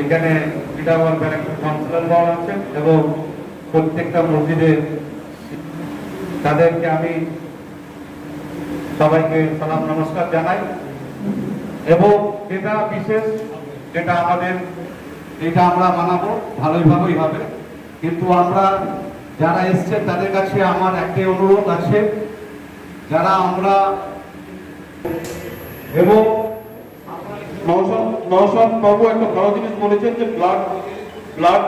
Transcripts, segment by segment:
এখানে বিধাবান ব্যারাকের কাউন্সিলর পাওয়া আছেন এবং প্রত্যেকটা মসজিদে তাদেরকে আমি সবাইকে সালাম নমস্কার জানাই। এবং যেটা বিশেষ, যেটা আমাদের এটা আমরা মানাবো, ভালোই ভালোই হবে। কিন্তু আমরা যারা এসছে তাদের কাছে আমার একটি অনুরোধ আছে। যারা আমরা এবং নওশাদ বাবু একটা ভালো জিনিস বলেছেন যে ব্লাড ব্লাড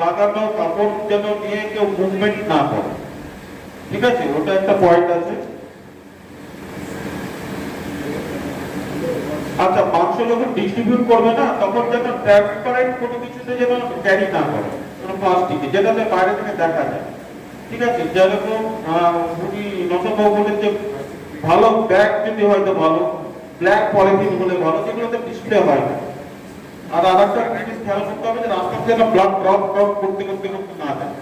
লাগানো কাপড় যেন নিয়ে কেউ মুভমেন্ট না করে। ঠিক আছে? ওটা একটা পয়েন্ট আছে। আচ্ছা মাংস যখন ডিস্ট্রিবিউট করবে না, তখন যেন ট্রান্সপারেন্ট কোনো কিছুতে যেন ক্যারি না করে, কোনো প্লাস্টিকে যেটাতে বাইরে থেকে দেখা যায়। ঠিক আছে? যেরকম উনি নশাবাবু বলেন যে ভালো ব্যাগ যদি হয়তো ভালো ব্ল্যাক পলিথিন হলে ভালো, যেগুলোতে ডিসপ্লে হয় না। আর আর একটা জিনিস খেয়াল করতে হবে যে রাস্তা যেন ব্লাড ড্রপ ড্রপ করতে করতে করতে না যায়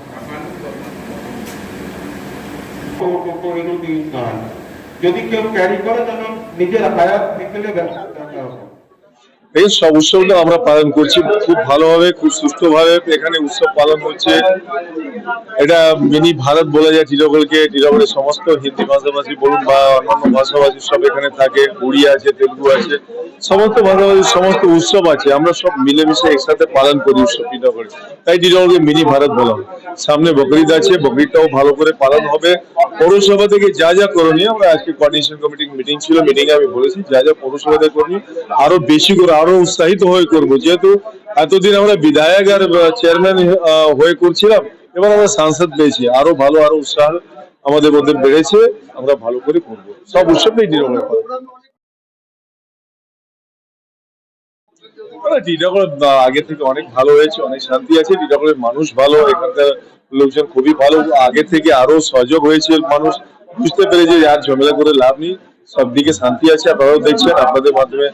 যদি কেউ ক্যারি করে যেন নিজের হায়াত থেকে ব্যবস্থা এই সব উৎসবগুলো আমরা পালন করছি। খুব ভালোভাবে, খুব সুস্থভাবে এখানে উৎসব পালন হচ্ছে। এটা মিনি ভারত বলা যায় টিরগলকে টিরগলের সমস্ত হিন্দি ভাষাভাষী বলুন বা অন্যান্য ভাষাভাষী সব এখানে থাকে। উড়িয়া আছে, তেলুগু আছে। সমস্ত ভাষাভাষীর সমস্ত উৎসব আছে। আমরা সব মিলেমিশে একসাথে পালন করি উৎসব টিরগল তাই টিরগলকে মিনি ভারত বলা হয়। সামনে বকরিদ আছে, বকরিদটাও ভালো করে পালন হবে। পৌরসভা থেকে যা যা করণীয়, আমরা আজকে কোঅর্ডিনেশন কমিটি মিটিং ছিল মিটিং আমি বলেছি, যা যা পৌরসভাতে করণীয়, আরও বেশি করে আরও উৎসাহিত হয়ে করব। যেহেতু এতদিন আমরা বিধায়ক আর চেয়ারম্যান হয়ে করছিলাম, এবার আমরা সাংসদ পেয়েছি। আরও ভালো, আরও উৎসাহ আমাদের মধ্যে বেড়েছে, আমরা ভালো করে করব। সব উৎসবটাই নিরবতা টিটাগড় আগে থেকে অনেক ভালো হয়েছে, অনেক শান্তি আছে। টিটাগড়ের মানুষ ভালো, এখানকার লোকজন খুবই ভালো। আগে থেকে আরও সহযোগ হয়েছে মানুষ। বুঝতে পেরেছে আর ঝামেলা করে লাভ নেই। সব দিকে শান্তি আছে, আপনারাও দেখছেন, আপনাদের মাধ্যমে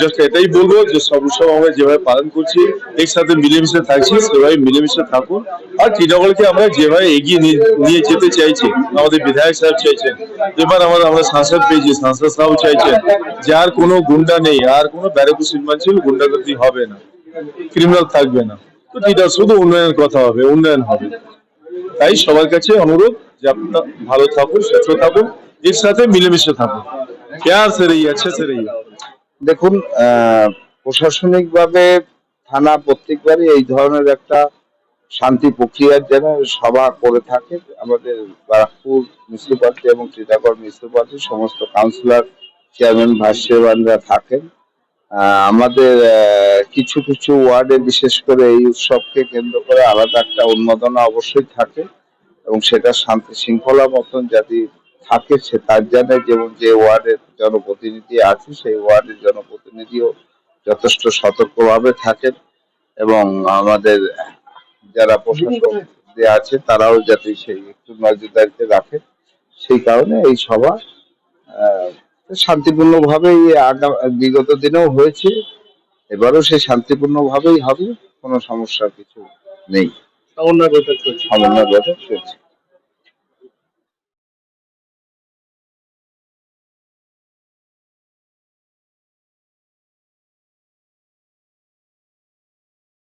জাস্ট এটাই বলব যে সব উৎসব আমরা যেভাবে পালন করছি একসাথে মিলেমিশে থাকছি, সেভাবে মিলেমিশে থাকুন। আর টিটাগড়কে আমরা যেভাবে এগিয়ে নিয়ে- যেতে চাইছি, আমাদের বিধায়ক সাহেব চাইছেন, এবার আমরা আমরা সাংসদ পেয়েছি, সাংসদ সাহেব চাইছেন যে আর কোনো গুন্ডা নেই, আর কোনো ব্যারেকু ছিল গুন্ডাগর্দি হবে না ক্রিমিনাল থাকবে না। তো এটা শুধু উন্নয়নের কথা হবে, উন্নয়ন হবে। তাই সবার কাছে অনুরোধ যে আপনারা ভালো থাকুন, সুস্থ থাকুন। এর সাথে মিলেমিশে থাকুন ক্যা সে রই আছে সে রই দেখুন প্রশাসনিকভাবে থানা প্রত্যেকবারই এই ধরনের একটা শান্তি প্রক্রিয়ার যেন সভা করে থাকে। আমাদের বারাকপুর মিশ্র এবং চিটাগড় মিশ্র সমস্ত কাউন্সিলর, চেয়ারম্যান, ভাইস চেয়ারম্যানরা থাকেন। আমাদের কিছু কিছু ওয়ার্ডে বিশেষ করে এই উৎসবকে কেন্দ্র করে আলাদা একটা উন্মাদনা অবশ্যই থাকে এবং সেটা শান্তি শৃঙ্খলা মতন যাতে থাকে সে তার জন্য যেমন যে ওয়ার্ডের জনপ্রতিনিধি আছে সেই ওয়ার্ডের জনপ্রতিনিধিও যথেষ্ট সতর্কভাবে থাকেন এবং আমাদের যারা প্রশাসক যে আছে তারাও যাতে সেই একটু নজরদারিতে রাখে। সেই কারণে এই সভা শান্তিপূর্ণ ভাবেই বিগত দিনেও হয়েছে এবারও সেই শান্তিপূর্ণ ভাবেই হবে কোনো সমস্যা কিছু নেই। সমন্বয় বৈঠক চলছে।